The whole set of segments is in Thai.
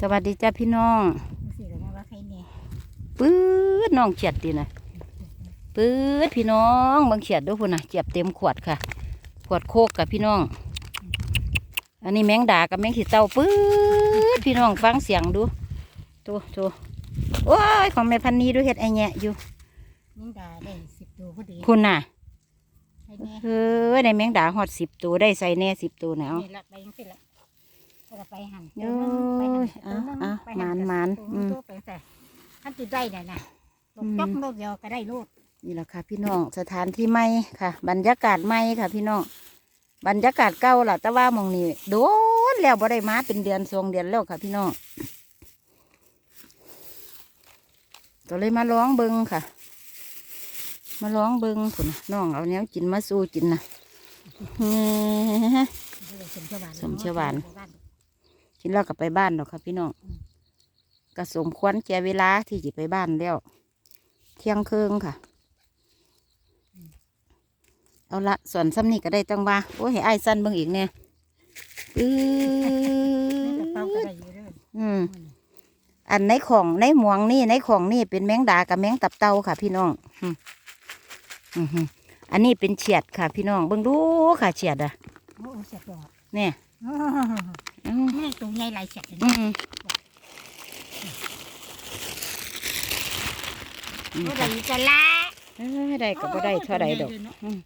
สวัสดีจ้าพี่น้องสิเลยนะว่าใครเนี่ยปื๊ดน้องเฉียดดีนะปื๊ดพี่น้องบางเฉียดด้วยพุ่นนะเจ็บเต็มขวดค่ะ ขวดโคกกับพี่น้อง อันนี้แมงดากับแมงขีเต่าปื๊ดพี่น้องฟังเสียงดูตัวตัวโอ้ยของแม่พันนี้ด้วยเฮ็ดไอแงะอยู่ยิ่งด่าได้สิบตัวพอดีคุณน่ะใครเนี่ยเออได้แมงดาหอดสิบตัวได้ใส่แน่สิบตัวแล้วนี่ละไปยังสิละ แล้วก็ไปหันโอ้ยเอาเอาหมานหมานอืม ตัวไปแต่ท่านติดได้น่ะนะลงอืมจอกโลกเดียวก็ได้ลูกนี่แหละค่ะ พี่น้องสถานที่ใหม่ค่ะ บรรยากาศใหม่ค่ะ พี่น้องบรรยากาศเก่าล่ะแต่ว่าหมองนี้โดนแล้วบ่ได้มาเป็นเดือนสองเดือนแล้วค่ะ พี่น้องก็เลยมาร้องเบิงค่ะ มาร้องเบิงผุนน่ะน้องเอาแนวกินมาสู้กินนะเฮ้ สมเชวาน สมเชวานกินแล้วก็ไปบ้านดอกค่ะพี่น้องก็สมควรแก่เวลาที่จะไปบ้านแล้ว เที่ยงคืนค่ะ เอาละส่วนซ้ำนี่ก็ได้ตั้งว่าโอ้ยให้อ้ายสั้นเบิ่งอีกเนี่ยอืนี่กระเป๋าก็อได้อยู่เด้ออืมอันในของในหมวงนี่ในของนี่เป็นแมงดากับแมงตับเต่าค่ะ พี่น้องอืมอืมอืมอันนี้เป็นเฉียดค่ะ พี่น้องเบิ่งดูค่ะเฉียดอะโอ้เสียดอกเนี่ยโอ้อืม นี่ตัวใหญ่หลายเสียดเลยอืนะมอืมโอ้ค่ะได้จะละเอ้ยได้ก็บ่ได้เท่าใดดอกอืม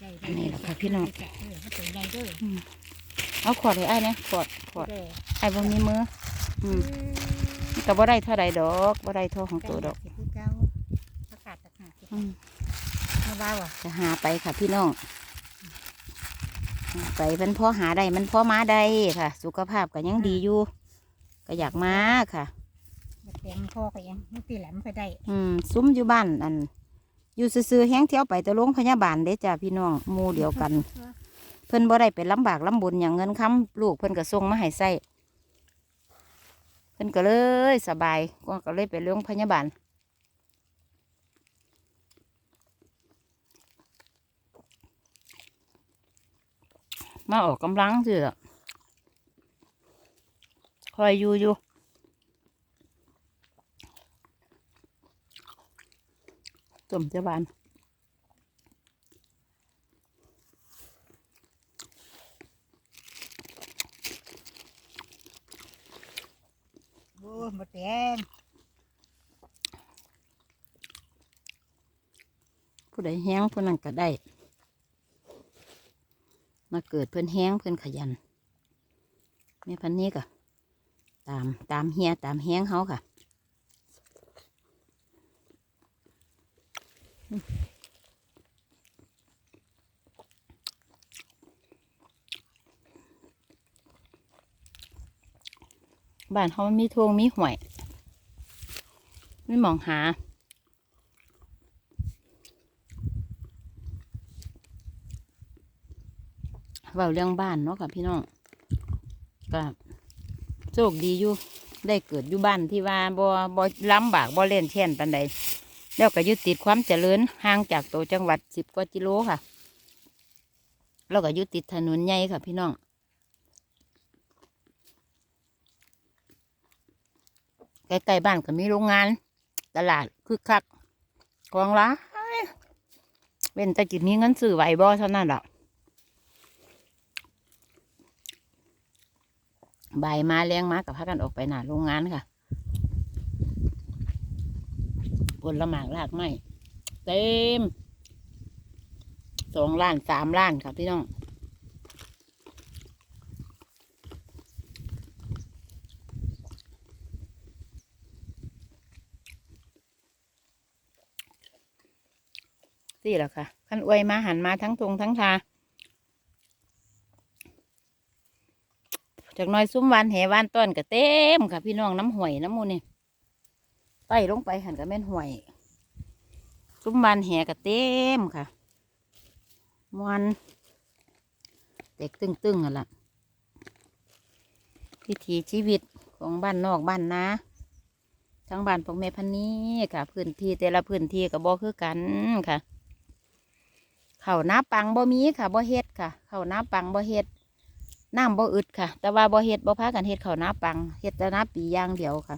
ได้ได้นี่แหละค่ะพี่น้องเออตัวใหญ่เด้อเอาขวดให้อ้ายนะขวดขวดเด้อไอ้ายบ่มีมืออืมก็บ่ได้เท่าใดดอกบ่ได้เท่าของตัวดอกสิบเก้าประกาศต่างหากอืมมาบ้าว่ะจะหาไปค่ะพี่น้องหา ไปมันพอหาได้มันพอมาได้ค่ะ สุขภาพก็ยังดีอยู่ ก็อยากมาค่ะแบบแดงพ่อก็ยังไม่ตีแหลมไปได้ อืมซุ้มอยู่บ้านอัน อยู่ซื่อๆแห้งเที่ยวไปแต่โรงพยาบาลเด้จ้าพี่น้องหมู่เดียวกัน เพิ่นบ่ได้ไปลำบากลำบุญอย่างเงินค้ำลูกเพิ่นก็ส่งมาให้ใส่เพิ่นก็เลยสบายก็ก็เลยไปโรงพยาบาล มาออกกำลังสิล่ะคอยอยู่อยู่สมเจ้าบานโอ้หมดแดงผู้ใดแห้งผู้นั้นก็ได้ มาเกิดเพื่อนแห้งเพื่อนขยันแม่พันนี้ก็ตามตามเฮียตามแห้งเขาค่ะบ้านเขามันมีทวงมีห่วย ไม่มองหา ว้าเรื่องบ้านเนาะค่ะพี่น้องก็โชคดีอยู่ได้เกิดอยู่บ้านที่ว่าบ่บ่ลำบากบ่เล่นแช่นปันใดแล้วก็ยึดติดความเจริญห่างจากตัวจังหวัดสิบกว่ากิโลค่ะ แล้วก็ยึดติดถนนใหญ่ค่ะ พี่น้องใกล้ๆบ้านก็มีโรงงาน ตลาดคึกคักกองร้ายเว้นแต่จิตมีเงินซื้อไหวบ่เท่านั้นแหละ บายมาแรงมากับพากันออกไปหนาโรงงานค่ะผลหมากลากไม้เต็มสองล้านสามล้านค่ะพี่น้องสี่แล้วค่ะขันอวยมาหันมาทั้งทงทั้งทา จากน้อยซุ้มวานแหวานต้นก็เต็มค่ะ พี่น้องน้ำห่วยน้ำมูนี่ไต่ลงไปหันก็แม่นห่วยซุ้มวานแหก็เต็มค่ะมวนเด็กตึงๆอะล่ะวิถีชีวิตของบ้านนอกบ้านนาทั้งบ้านพวกแม่พันนี้ค่ะ พื้นที่แต่ละพื้นที่ก็บ่คือกันค่ะเขาน้าปังบ่มีค่ะบ่เฮ็ดค่ะเขาน้าปังบ่เฮ็ด น้ำบ่อึดค่ะ แต่ว่าบ่เฮ็ดบ่พากันเฮ็ดข้าวหน้าปังเฮ็ดแต่หน้าปีอย่างเดียวค่ะ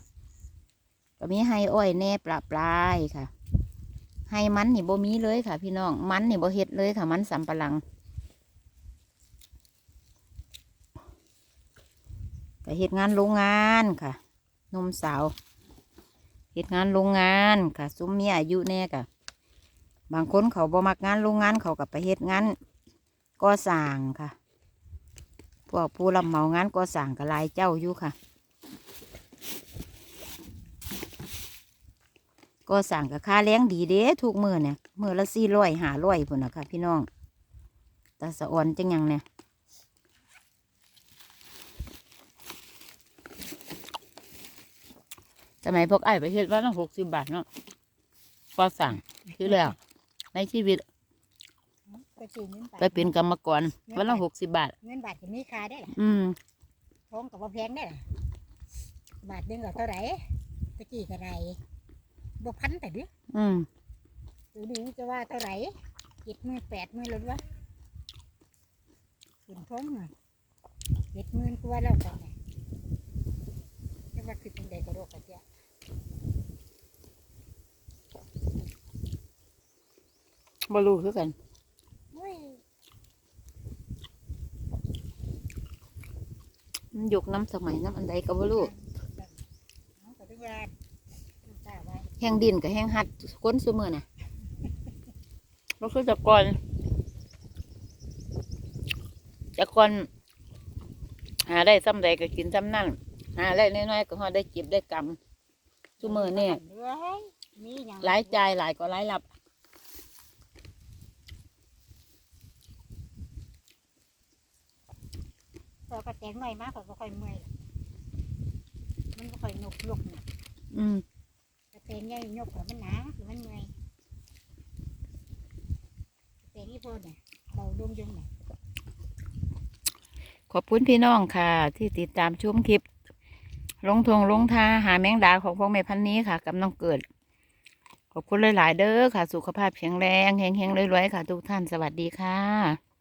ก็มีให้อ้อยแน่ปลาปลายค่ะให้มันนี่บ่มีเลยค่ะ พี่น้องมันนี่บ่เฮ็ดเลยค่ะ มันสำปะหลังก็เฮ็ดงานโรงงานค่ะนมสาวเฮ็ดงานโรงงานค่ะ ซุ้มมีอายุแน่ค่ะ บางคนเขาบ่มักงานโรงงานเขาก็ไปเฮ็ดงานก่อสร้างค่ะ พวกผู้รับเหมางานก่อสร้างก็หลายเจ้าอยู่ค่ะก็สั่งกับค่าแรงดีเด้ทุกมือเนี่ยมือละสี่ร้อยหาร้อยพุ่นนะคะพี่น้องตาสะอ่อนจังยังเนี่ยสมัยพวกไอ้ไปเฮ็ดวันละหกสิบบาทเนาะก็สั่งคือแล้วในชีวิต ก็ซื้อเงินบาทไปเป็นกรรมกรวันละหกสิบบาท เงินบาทก็มีค่าได้ล่ะอืมทองกับว่าแพงได้ล่ะบาทหนึงก็เท่าไหร่ตะกี้ก็ได้บ่พันแต่เดิอืมเดี๋ยวนี้จะว่าเท่าไหร่เจ็ดหมื่นแปดหมื่นเลยวะขึ้นท้องหน่อยเจ็ดหมื่นกว่าแล้วกันเนี่ยจะว่าคือจังใดก็โรคกระเจี๊ยบบ่รู้คือกัน โอ้ย มัน ยกน้ำสมัยน้ำอันใดก็บ่รู้เอาก็ถึงว่าน้ำตาไว้แห้งดินกับแห้งหัดก้นซุมือน่ะบ่คือแต่ก่อนแต่ก่อนหาได้ซ้ำใดก็กินซ้ำนั่นหาได้น้อยๆก็พอได้จิบได้กำซุมือเนี่ยเอ้ยมีอย่างหลายจ่ายหลายก็หลายรับ พอกระแตงหน่อยมากก็ค่อยเมื่อยมันบ่ค่อยหนุกลุกเนี่ยอืมกระแตงใหญ่ยกแล้วมันหนาหรือมันเมื่อยกระแตงนี่พอเนี่ยเบาดุมดุมเนี่ยขอบคุณพี่น้องค่ะ ที่ติดตามชมคลิป ลงทงลงทาหาแมงดาของพวกแม่พันนี้ค่ะกับน้องเกิด ขอบคุณหลาย ๆ เด้อค่ะ สุขภาพแข็งแรงเฮงๆรวยๆค่ะ ทุกท่านสวัสดีค่ะ